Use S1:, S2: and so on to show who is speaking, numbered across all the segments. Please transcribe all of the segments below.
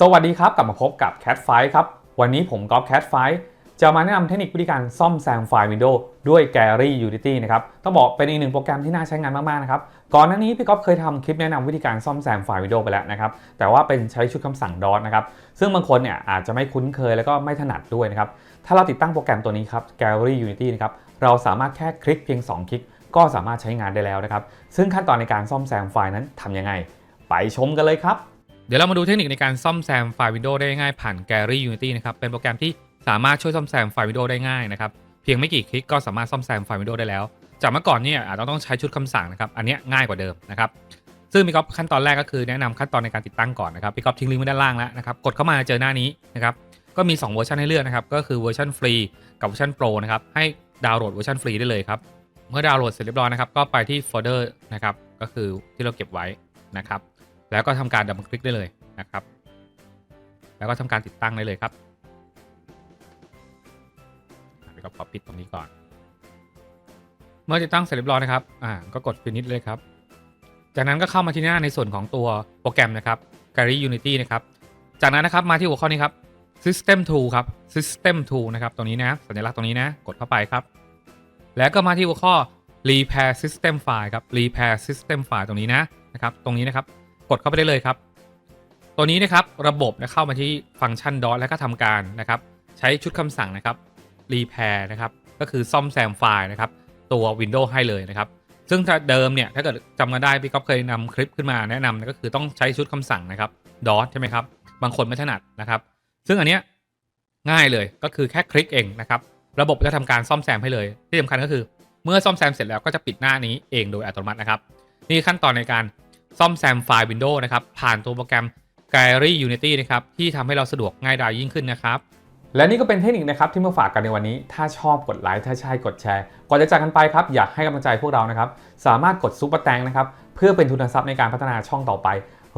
S1: สวัสดีครับ กลับมาพบกับ Cat f i ครับ วันนี้ผมก๊อฟ Cat f i จะมาแนะนำเทคนิควิธีการซ่อมแซมไฟล์ Windows ด้วย Gary Unity นะครับ ต้องบอกเป็นอีกหนึ่งโปรแกรมที่น่าใช้งานมาก ๆ นะครับ ก่อนหน้านี้พี่ก๊อฟเคยทำคลิปแนะนำวิธีการซ่อมแซมไฟล์ Windows ไปแล้วนะครับ แต่ว่าเป็นใช้ชุดคำสั่ง DOS นะครับ ซึ่งบางคนเนี่ยอาจจะไม่คุ้นเคยแล้วก็ไม่ถนัดด้วยนะครับ ถ้าเราติดตั้งโปรแกรมตัวนี้ครับ Gary Unity นะครับ เราสามารถแค่คลิกเพียง 2 คลิก ก็สามารถใช้งานได้แล้วนะครับ ซึ่งขั้นตอนในการซ่อมแซมไฟล์นั้นทำยังไง ไปชมกันเลยครับ
S2: เดี๋ยวเรามาดูเทคนิคในการซ่อมแซมไฟล์ Windows ได้ง่ายผ่าน Gary Unity นะครับ เป็นโปรแกรมที่สามารถช่วยซ่อมแซมไฟล์ Windows ได้ง่ายนะครับ เพียงไม่กี่คลิกก็สามารถซ่อมแซมไฟล์ Windows ได้แล้ว จากเมื่อก่อนเนี่ยอาจจะต้องใช้ชุดคำสั่งนะครับ อันนี้ง่ายกว่าเดิมนะครับ ซึ่งพี่ก๊อฟขั้นตอนแรกก็คือแนะนำขั้นตอนในการติดตั้งก่อนนะครับ พี่ก๊อฟทิ้งลิงก์ไว้ด้านล่างแล้วนะครับ กดเข้ามาเจอหน้านี้นะครับ ก็มี 2 เวอร์ชันให้เลือกนะครับ ก็คือเวอร์ชันฟรีกับเวอร์ชันโปรนะครับ ให้ดาวน์โหลดเวอร์ชันฟรีได้เลยครับ เมื่อดาวน์โหลดเสร็จเรียบร้อยนะครับ ก็ไปที่โฟลเดอร์นะครับ ก็คือที่เราเก็บไว้นะครับ แล้วก็ทำการดับคลิกได้เลยนะครับ แล้วก็ทำการติดตั้งได้เลยครับพี่ก็ขอปิดตรงนี้ก่อน เมื่อติดตั้งเสร็จเรียบร้อยนะครับอ่าก็กด finish เลยครับ จากนั้นก็เข้ามาที่หน้าในส่วนของตัวโปรแกรมนะครับ Gary Unity นะครับ จากนั้นนะครับมาที่หัวข้อนี้ครับ System Tool ครับ System Tool นะครับตรงนี้นะสัญลักษณ์ตรงนี้นะ กดเข้าไปครับ แล้วก็มาที่หัวข้อ Repair System File ครับ Repair System File ตรงนี้นะนะครับ ตรงนี้นะครับ กดเข้าไปได้เลยครับ ตัวนี้นะครับระบบนะเข้ามาที่ฟังก์ชัน DOS แล้วก็ทำการนะครับ ใช้ชุดคำสั่งนะครับ repair นะครับก็คือซ่อมแซมไฟล์นะครับ ตัว Windows ให้เลยนะครับ ซึ่งถ้าเดิมเนี่ยถ้าเกิดจำกันได้พี่ก๊อฟเคยนำคลิปขึ้นมาแนะนำนะก็คือต้องใช้ชุดคำสั่งนะครับ DOS ใช่ไหมครับบางคนไม่ถนัดนะครับ ซึ่งอันเนี้ยง่ายเลยก็คือแค่คลิกเองนะครับ ระบบจะทำการซ่อมแซมให้เลย ที่สำคัญก็คือ เมื่อซ่อมแซมเสร็จแล้วก็จะปิดหน้านี้เองโดยอัตโนมัตินะครับ นี่ขั้นตอนในการ ซ่อมแซมไฟล์ Windows นะครับ ผ่านตัวโปรแกรม Gary Unity นะครับ ที่ทำให้เราสะดวกง่ายดายยิ่งขึ้นนะครับ
S1: และนี่ก็เป็นเทคนิคนะครับที่มาฝากกันในวันนี้ ถ้าชอบกดไลค์ ถ้าใช่กดแชร์ ก่อนจะจากกันไปครับ อยากให้กำลังใจพวกเรานะครับ สามารถกดซุปเปอร์แตงนะครับ เพื่อเป็นทุนทรัพย์ในการพัฒนาช่องต่อไป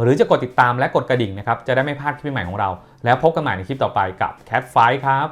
S1: หรือจะกดติดตามและกดกระดิ่งนะครับ จะได้ไม่พลาดคลิปใหม่ของเรา แล้วพบกันใหม่ในคลิปต่อไปกับ Cat f i ครับ